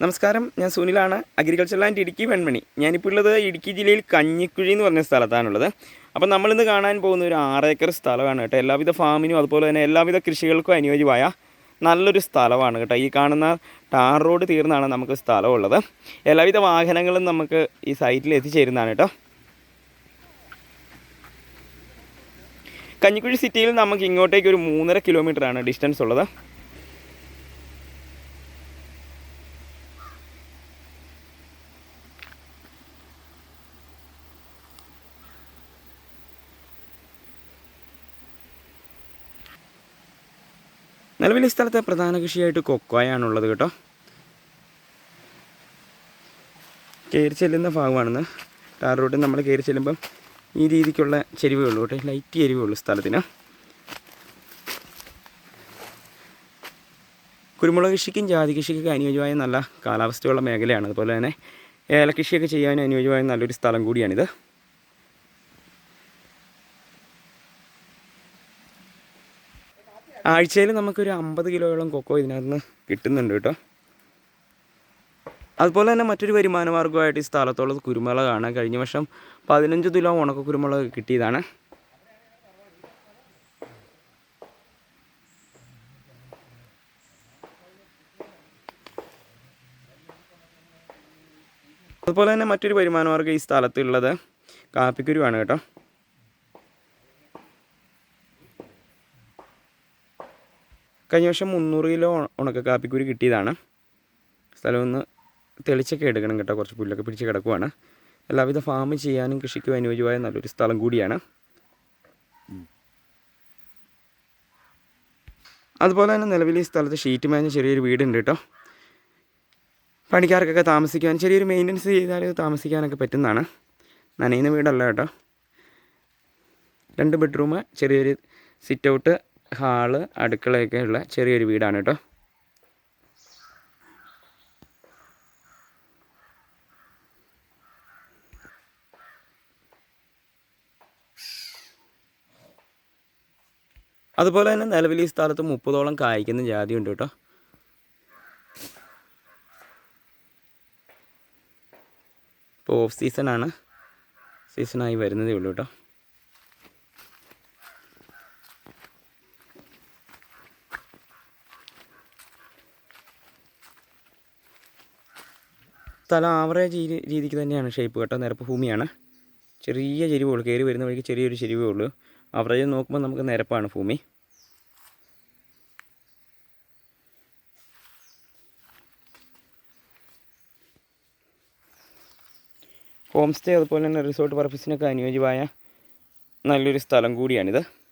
നമസ്കാരം ഞാൻ സുനിലാണ് അഗ്രികൾച്ചർ ലാൻഡ് ഇടുക്കി വെൺമണി ഞാനിപ്പോൾ ഉള്ളത് ഇടുക്കി ജില്ലയിൽ കഞ്ഞിക്കുഴി എന്ന് പറഞ്ഞ സ്ഥലത്താണുള്ളത്. അപ്പോൾ നമ്മളിന്ന് കാണാൻ പോകുന്ന ഒരു ആറേക്കർ സ്ഥലമാണ് കേട്ടോ. എല്ലാവിധ ഫാമിനും അതുപോലെ തന്നെ എല്ലാവിധ കൃഷികൾക്കും അനുയോജ്യമായ നല്ലൊരു സ്ഥലമാണ് കേട്ടോ. ഈ കാണുന്ന ടാർ റോഡ് തീർന്നാണ് നമുക്ക് സ്ഥലമുള്ളത്. എല്ലാവിധ വാഹനങ്ങളും നമുക്ക് ഈ സൈറ്റിൽ എത്തിച്ചേരുന്നതാണ് കേട്ടോ. കഞ്ഞിക്കുഴി സിറ്റിയിൽ നമുക്ക് ഇങ്ങോട്ടേക്ക് ഒരു മൂന്നര കിലോമീറ്ററാണ് ഡിസ്റ്റൻസ് ഉള്ളത്. നിലവിൽ ഈ സ്ഥലത്തെ പ്രധാന കൃഷിയായിട്ട് കൊക്കോയാണുള്ളത് കേട്ടോ. കയറി ചെല്ലുന്ന ഭാഗമാണെന്ന്. ടാർ റോഡിൽ നമ്മൾ കയറി ചെല്ലുമ്പം ഈ രീതിക്കുള്ള ചെരിവേ ഉള്ളൂ കേട്ടോ. ലൈറ്റ് ചെരിവേ ഉള്ളൂ സ്ഥലത്തിന്. കുരുമുളക് കൃഷിക്കും ജാതി കൃഷിക്കൊക്കെ അനുയോജ്യമായ നല്ല കാലാവസ്ഥയുള്ള മേഖലയാണ്. അതുപോലെ തന്നെ ഏലകൃഷിയൊക്കെ ചെയ്യാൻ അനുയോജ്യമായ നല്ലൊരു സ്ഥലം കൂടിയാണിത്. ആഴ്ചയിൽ നമുക്കൊരു അമ്പത് കിലോയോളം കൊക്കോ ഇതിനകത്ത് നിന്ന് കിട്ടുന്നുണ്ട് കേട്ടോ. അതുപോലെ തന്നെ മറ്റൊരു വരുമാന മാർഗമായിട്ട് ഈ സ്ഥലത്തുള്ളത് കുരുമുളകാണ്. കഴിഞ്ഞ വർഷം പതിനഞ്ച് കിലോ ഉണക്ക കുരുമുളക് കിട്ടിയതാണ്. അതുപോലെ തന്നെ മറ്റൊരു വരുമാന ഈ സ്ഥലത്തുള്ളത് കാപ്പിക്കുരുവാണ് കേട്ടോ. കഴിഞ്ഞ വർഷം മുന്നൂറ് കിലോ ഉണക്ക കാപ്പിക്കുരു കിട്ടിയതാണ്. സ്ഥലം ഒന്ന് തെളിച്ചൊക്കെ എടുക്കണം കേട്ടോ കുറച്ച് പുല്ലൊക്കെ പിടിച്ച് കിടക്കുവാണ്. എല്ലാവിധ ഫാം ചെയ്യാനും കൃഷിക്കും അനുയോജ്യമായ നല്ലൊരു സ്ഥലം കൂടിയാണ്. അതുപോലെ തന്നെ നിലവിൽ ഈ സ്ഥലത്ത് ഷീറ്റ് മേഞ്ഞ ചെറിയൊരു വീടുണ്ട് കേട്ടോ. പണിക്കാർക്കൊക്കെ താമസിക്കാൻ ചെറിയൊരു മെയിന്റനൻസ് ചെയ്താൽ താമസിക്കാനൊക്കെ പറ്റുന്നതാണ്. നനയുന്ന വീടല്ല കേട്ടോ. രണ്ട് ബെഡ്റൂം ചെറിയൊരു സിറ്റ് ഔട്ട് ഹാൾ അടുക്കളയൊക്കെ ഉള്ള ചെറിയൊരു വീടാണ് കേട്ടോ. അതുപോലെ തന്നെ നിലവിൽ ഈ സ്ഥലത്ത് മുപ്പതോളം കായ്ക്കുന്ന ജാതി ഉണ്ട് കേട്ടോ ഇപ്പോൾ ഓഫ് സീസണാണ് സീസണായി വരുന്നതേ ഉള്ളൂ കേട്ടോ. സ്ഥലം ആവറേജ് രീതി രീതിക്ക് തന്നെയാണ് ഷേപ്പ് കേട്ടോ. നിരപ്പ് ഭൂമിയാണ്. ചെറിയ ചെരിവേ ഉള്ളൂ കയറി വരുന്ന വഴിക്ക് ചെറിയൊരു ചെരിവേ ഉള്ളൂ. ആവറേജ് നോക്കുമ്പോൾ നമുക്ക് നിരപ്പാണ് ഭൂമി. ഹോം സ്റ്റേ അതുപോലെ തന്നെ റിസോർട്ട് പർപ്പസിനൊക്കെ അനുയോജ്യമായ നല്ലൊരു സ്ഥലം കൂടിയാണിത്.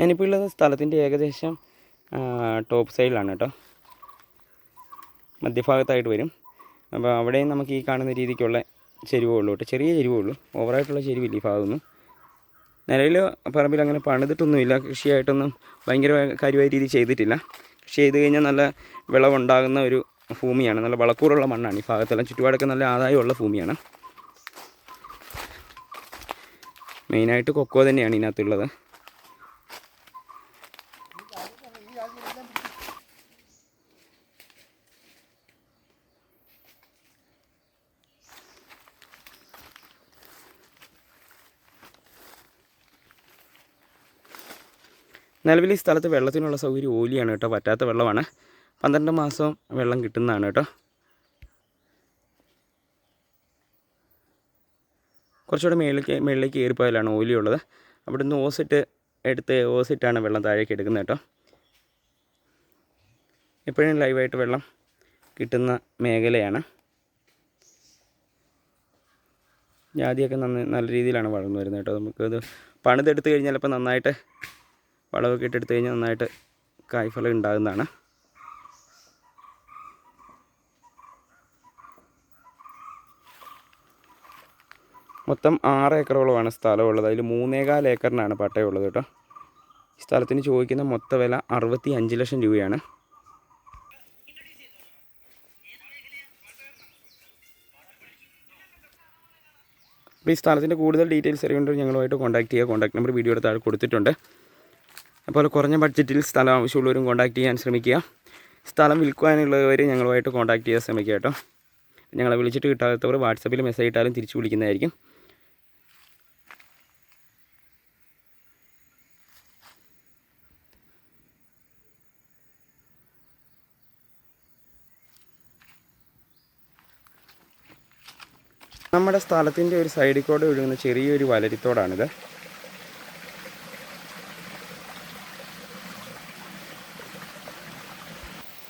ഞാനിപ്പോൾ ഉള്ളത് സ്ഥലത്തിന്റെ ഏകദേശം ടോപ്പ് സൈഡിലാണ് കേട്ടോ മധ്യഭാഗത്തായിട്ട് വരും. അപ്പോൾ അവിടെയും നമുക്ക് ഈ കാണുന്ന രീതിക്കുള്ള ചെരുവുള്ളൂ കേട്ടോ ചെറിയ ചെരുവുള്ളൂ ഓവറായിട്ടുള്ള ചെരുവില്ല ഈ ഭാഗമൊന്നും. നിലവിൽ പറമ്പിൽ അങ്ങനെ പണിതിട്ടൊന്നുമില്ല കൃഷിയായിട്ടൊന്നും ഭയങ്കര കാര്യമായ രീതി ചെയ്തിട്ടില്ല. കൃഷി ചെയ്ത് കഴിഞ്ഞാൽ നല്ല വിളവുണ്ടാകുന്ന ഒരു ഭൂമിയാണ്. നല്ല വളക്കൂറുള്ള മണ്ണാണ് ഈ ഭാഗത്തെല്ലാം. ചുറ്റുപാടൊക്കെ നല്ല ആദായമുള്ള ഭൂമിയാണ്. മെയിനായിട്ട് കൊക്കോ തന്നെയാണ് ഇതിനകത്തുള്ളത്. നിലവിൽ ഈ സ്ഥലത്ത് വെള്ളത്തിനുള്ള സൗകര്യം ഓലിയാണ് കേട്ടോ പറ്റാത്ത വെള്ളമാണ്. പന്ത്രണ്ട് മാസം വെള്ളം കിട്ടുന്നതാണ് കേട്ടോ. കുറച്ചുകൂടെ മേളിലേക്ക് മേളിലേക്ക് കയറിപ്പോയാലാണ് ഓലിയുള്ളത്. അവിടെ നിന്ന് ഓസിട്ട് എടുത്ത് ഓസിട്ടാണ് വെള്ളം താഴേക്ക് എടുക്കുന്നത് കേട്ടോ. എപ്പോഴും ലൈവായിട്ട് വെള്ളം കിട്ടുന്ന മേഖലയാണ്. ജാതിയൊക്കെ നന്ന നല്ല രീതിയിലാണ് വളർന്നു വരുന്നത് കേട്ടോ. നമുക്കത് പണിതെടുത്ത് കഴിഞ്ഞാൽ ഇപ്പം നന്നായിട്ട് വളമൊക്കെ ഇട്ടെടുത്ത് കഴിഞ്ഞാൽ നന്നായിട്ട് കായ്ഫലം ഉണ്ടാകുന്നതാണ്. മൊത്തം ആറ് ഏക്കറോളമാണ് സ്ഥലമുള്ളത്. അതിൽ മൂന്നേകാൽ ഏക്കറിനാണ് പട്ടയമുള്ളത് കേട്ടോ. സ്ഥലത്തിന് ചോദിക്കുന്ന മൊത്ത വില അറുപത്തി അഞ്ച് ലക്ഷം രൂപയാണ്. അപ്പോൾ ഈ സ്ഥലത്തിന്റെ കൂടുതൽ ഡീറ്റെയിൽസ് അറിയേണ്ടത് ഞങ്ങളുമായിട്ട് കോൺടാക്ട് ചെയ്യുക. കോൺടാക്ട് നമ്പർ വീഡിയോയുടെ താഴെ കൊടുത്തിട്ടുണ്ട്. അപ്പോൾ കുറഞ്ഞ ബഡ്ജറ്റിൽ സ്ഥലം ആവശ്യമുള്ളവരും കോൺടാക്ട് ചെയ്യാൻ ശ്രമിക്കുക. സ്ഥലം വിൽക്കുവാനുള്ളവർ ഞങ്ങളുമായിട്ട് കോൺടാക്ട് ചെയ്യാൻ ശ്രമിക്കുക കേട്ടോ. ഞങ്ങളെ വിളിച്ചിട്ട് കിട്ടാത്തവർ വാട്സപ്പിൽ മെസ്സേജ് ഇട്ടാലും തിരിച്ചു വിളിക്കുന്നതായിരിക്കും. നമ്മുടെ സ്ഥലത്തിന്റെ ഒരു സൈഡിൽ കൂടെ ഒഴുകുന്ന ചെറിയൊരു വലരിത്തോടാണിത്.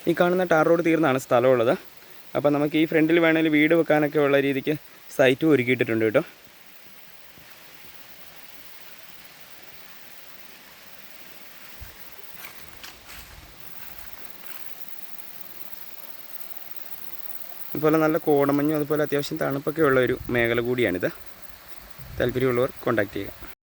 ഈ കാണുന്ന ടാർ റോഡ് തീർന്നാണ് സ്ഥലമുള്ളത്. അപ്പോൾ നമുക്ക് ഈ ഫ്രണ്ടിൽ വേണമെങ്കിൽ വീട് വെക്കാനൊക്കെ ഉള്ള രീതിക്ക് സൈറ്റും ഒരുക്കിയിട്ടിട്ടുണ്ട് കേട്ടോ. അതുപോലെ നല്ല കോടമഞ്ഞും അതുപോലെ അത്യാവശ്യം തണുപ്പൊക്കെ ഉള്ള ഒരു മേഖല കൂടിയാണിത്. താല്പര്യമുള്ളവർ കോൺടാക്റ്റ് ചെയ്യുക.